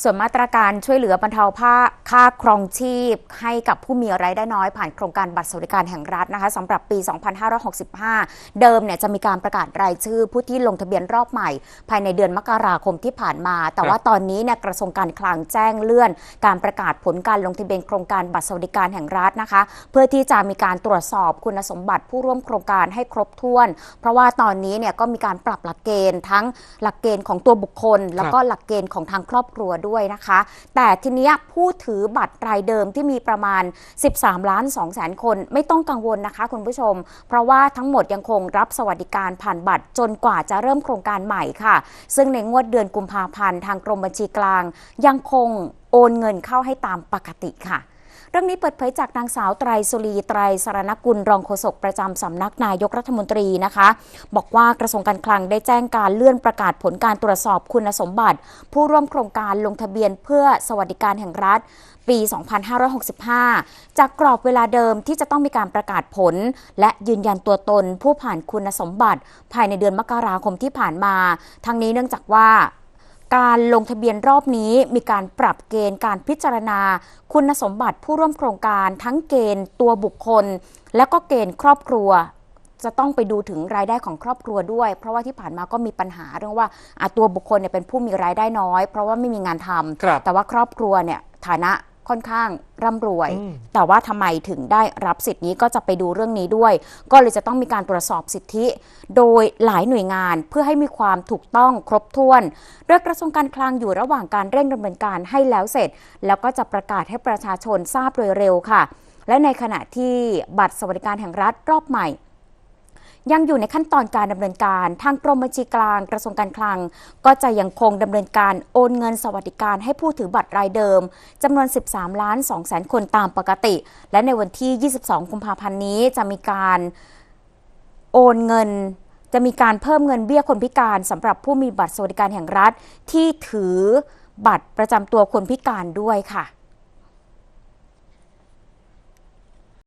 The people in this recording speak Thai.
ส่วนมาตรการช่วยเหลือบรรเทาภาค่าครองชีพ ให้กับผู้มีรายได้น้อยผ่านโครงการบัตรสวัสดิการแห่งรัฐนะคะสำหรับปี 2565 เดิมเนี่ยจะมีการประกาศรายชื่อผู้ที่ลงทะเบียนรอบใหม่ ภายในเดือนมกราคมที่ผ่านมา แต่ว่าตอนนี้เนี่ยกระทรวงการคลังแจ้งเลื่อน การประกาศผลการลงทะเบียนโครงการบัตรสวัสดิการแห่งรัฐนะคะ เพื่อที่จะมีการตรวจสอบคุณสมบัติผู้ร่วมโครงการให้ครบถ้วน เพราะว่าตอนนี้เนี่ยก็มีการปรับหลักเกณฑ์ทั้งหลักเกณฑ์ของตัวบุคคล แล้วก็หลักเกณฑ์ของทางครอบครัวด้วยนะคะ แต่ทีนี้ผู้ถือบัตรรายเดิมที่มีประมาณ 13 ล้าน2แสนคน ไม่ต้องกังวลนะคะคุณผู้ชม เพราะว่าทั้งหมดยังคงรับสวัสดิการผ่านบัตรจนกว่าจะเริ่มโครงการใหม่ค่ะ ซึ่งในงวดเดือนกุมภาพันธ์ทางกรมบัญชีกลาง ยังคงโอนเงินเข้าให้ตามปกติค่ะ เรื่องนี้เปิดเผยจากนางสาวไตรสุรีไตรสรณกุลรองโฆษกประจำสำนักนายกรัฐมนตรีนะคะ บอกว่ากระทรวงการคลังได้แจ้งการเลื่อนประกาศผลการตรวจสอบคุณสมบัติ ผู้ร่วมโครงการลงทะเบียนเพื่อสวัสดิการแห่งรัฐปี 2565 จากกรอบเวลาเดิมที่จะต้องมีการประกาศผล และยืนยันตัวตนผู้ผ่านคุณสมบัติ ภายในเดือนมกราคมที่ผ่านมา ทั้งนี้เนื่องจากว่า การลงทะเบียนรอบนี้มีการปรับเกณฑ์การพิจารณา คุณสมบัติผู้ร่วมโครงการทั้งเกณฑ์ตัวบุคคล และก็เกณฑ์ครอบครัว จะต้องไปดูถึงรายได้ของครอบครัวด้วย เพราะว่าที่ผ่านมาก็มีปัญหาเรื่องว่าอะตัวบุคคลเนี่ยเป็นผู้มีรายได้น้อย เพราะว่าไม่มีงานทำครับแต่ว่าครอบครัวเนี่ยฐานะ ค่อนข้างร่ำรวยอืมแต่ว่าทำไมถึงได้รับสิทธิ์นี้ก็จะไปดูเรื่องนี้ด้วย ก็เลยจะต้องมีการตรวจสอบสิทธิ โดยหลายหน่วยงานเพื่อให้มีความถูกต้องครบถ้วนโดยกระทรวงการคลังอยู่ระหว่างการเร่งดำเนินการให้แล้วเสร็จ แล้วก็จะประกาศให้ประชาชนทราบโดยเร็วค่ะ และในขณะที่บัตรสวัสดิการแห่งรัฐรอบใหม่ ยังอยู่ในขั้นตอนการดำเนินการ ทางกรมบัญชีกลางกระทรวงการคลัง ก็จะยังคงดำเนินการโอนเงินสวัสดิการให้ผู้ถือบัตรรายเดิมจำนวน 13 ล้าน2แสนคนตามปกติ และในวันที่ 22 กุมภาพันธ์นี้จะมีการโอนเงินจะมีการเพิ่มเงินเบี้ยคนพิการสำหรับผู้มีบัตรสวัสดิการแห่งรัฐ ที่ถือบัตรประจำตัวคนพิการด้วยค่ะ